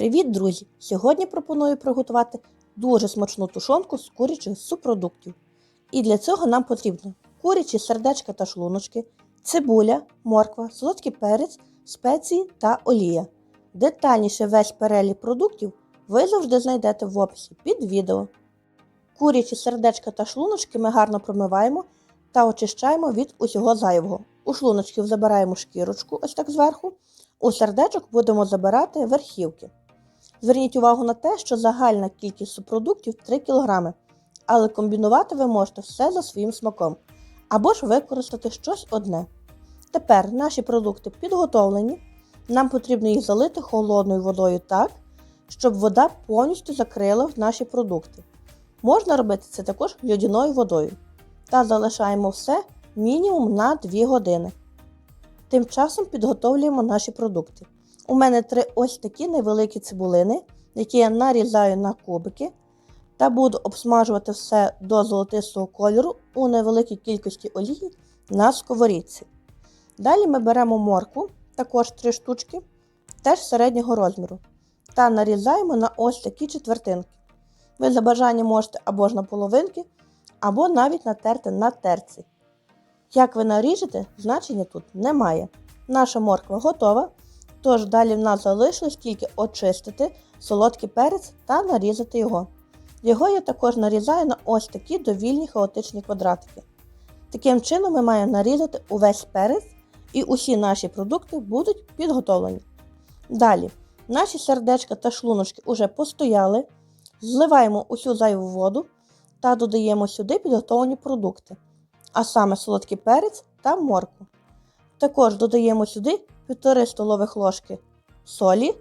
Привіт, друзі! Сьогодні пропоную приготувати дуже смачну тушонку з курячих субпродуктів. І для цього нам потрібно курячі сердечка та шлуночки, цибуля, морква, солодкий перець, спеції та олія. Детальніше весь перелік продуктів ви завжди знайдете в описі під відео. Курячі сердечка та шлуночки ми гарно промиваємо та очищаємо від усього зайвого. У шлуночків забираємо шкірочку, ось так зверху. У сердечок будемо забирати верхівки. Зверніть увагу на те, що загальна кількість субпродуктів 3 кг, але комбінувати ви можете все за своїм смаком, або ж використати щось одне. Тепер наші продукти підготовлені. Нам потрібно їх залити холодною водою так, щоб вода повністю закрила наші продукти. Можна робити це також льодяною водою. Та залишаємо все мінімум на 2 години. Тим часом підготовлюємо наші продукти. У мене три ось такі невеликі цибулини, які я нарізаю на кубики та буду обсмажувати все до золотистого кольору у невеликій кількості олії на сковорідці. Далі ми беремо морку, також 3 штучки, теж середнього розміру, та нарізаємо на ось такі четвертинки. Ви за бажанням можете або ж на половинки, або навіть натерти на терці. Як ви наріжете, значення тут немає. Наша морква готова. Тож далі в нас залишилось тільки очистити солодкий перець та нарізати його. Його я також нарізаю на ось такі довільні хаотичні квадратики. Таким чином ми маємо нарізати увесь перець і усі наші продукти будуть підготовлені. Далі, наші сердечка та шлуночки вже постояли, зливаємо усю зайву воду та додаємо сюди підготовлені продукти, а саме солодкий перець та моркву. Також додаємо сюди 1,5 столових ложки солі,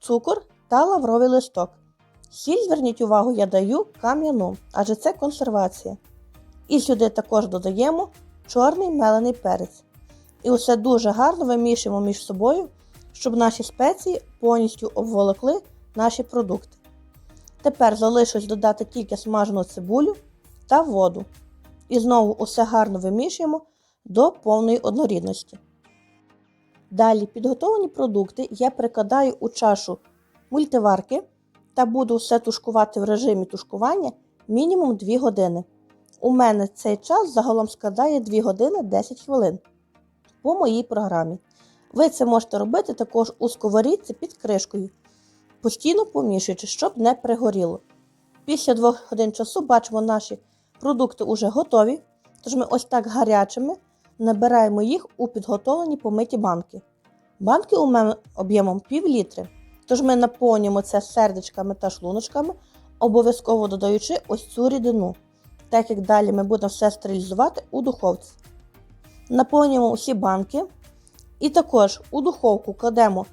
цукор та лавровий листок. Сіль, зверніть увагу, я даю кам'яну, адже це консервація. І сюди також додаємо чорний мелений перець. І усе дуже гарно вимішуємо між собою, щоб наші спеції повністю обволокли наші продукти. Тепер залишилось додати тільки смажену цибулю та воду. І знову усе гарно вимішуємо до повної однорідності. Далі підготовлені продукти я прикладаю у чашу мультиварки та буду все тушкувати в режимі тушкування мінімум 2 години. У мене цей час загалом складає 2 години 10 хвилин по моїй програмі. Ви це можете робити також у сковорідці під кришкою, постійно помішуючи, щоб не пригоріло. Після 2 годин часу бачимо, наші продукти вже готові, тож ми ось так гарячими набираємо їх у підготовлені помиті банки. Банки у мене об'ємом пів літри, тож ми наповнюємо це сердечками та шлуночками, обов'язково додаючи ось цю рідину, так як далі ми будемо все стерилізувати у духовці. Наповнюємо усі банки і також у духовку кладемо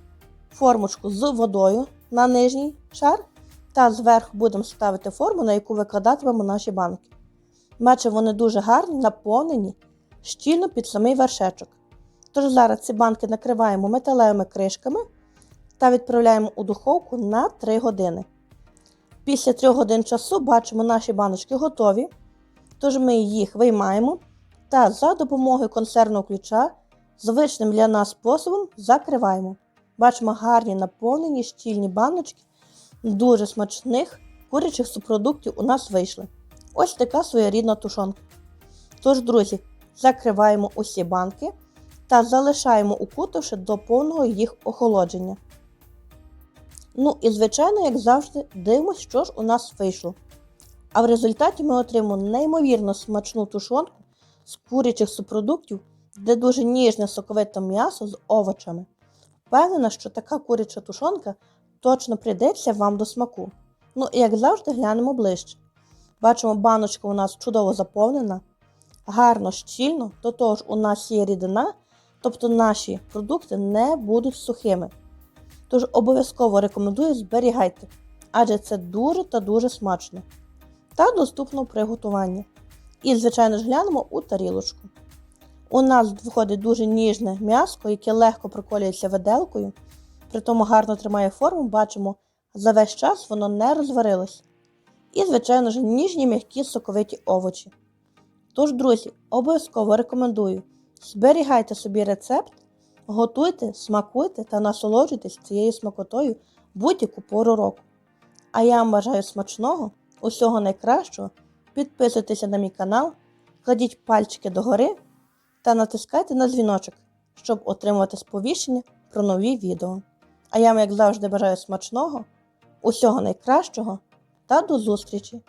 формочку з водою на нижній шар та зверху будемо ставити форму, на яку викладатимемо наші банки. Бачимо, вони дуже гарні, наповнені щільно під самий вершечок. Тож зараз ці банки накриваємо металевими кришками та відправляємо у духовку на 3 години. Після 3 годин часу бачимо, наші баночки готові. Тож ми їх виймаємо та за допомогою консервного ключа звичним для нас способом закриваємо. Бачимо гарні наповнені щільні баночки дуже смачних курячих субпродуктів у нас вийшли. Ось така своєрідна тушонка. Тож, друзі, закриваємо усі банки та залишаємо укутавши до повного їх охолодження. Ну і, звичайно, як завжди, дивимося, що ж у нас вийшло. А в результаті ми отримаємо неймовірно смачну тушонку з курячих субпродуктів, де дуже ніжне соковите м'ясо з овочами. Впевнена, що така куряча тушонка точно прийдеться вам до смаку. Ну і як завжди, глянемо ближче. Бачимо, баночка у нас чудово заповнена, гарно щільно, до того ж у нас є рідина, тобто наші продукти не будуть сухими. Тож обов'язково рекомендую зберігайте, адже це дуже та дуже смачно та доступно в приготуванні. І, звичайно ж, глянемо у тарілочку. У нас виходить дуже ніжне м'ясо, яке легко приколюється виделкою, при тому гарно тримає форму, бачимо, за весь час воно не розварилось. І, звичайно ж, ніжні м'які соковиті овочі. Тож, друзі, обов'язково рекомендую: зберігайте собі рецепт, готуйте, смакуйте та насолоджуйтесь цією смакотою будь-яку пору року. А я вам бажаю смачного, усього найкращого. Підписуйтеся на мій канал, кладіть пальчики догори та натискайте на дзвіночок, щоб отримувати сповіщення про нові відео. А я вам, як завжди, бажаю смачного, усього найкращого та до зустрічі!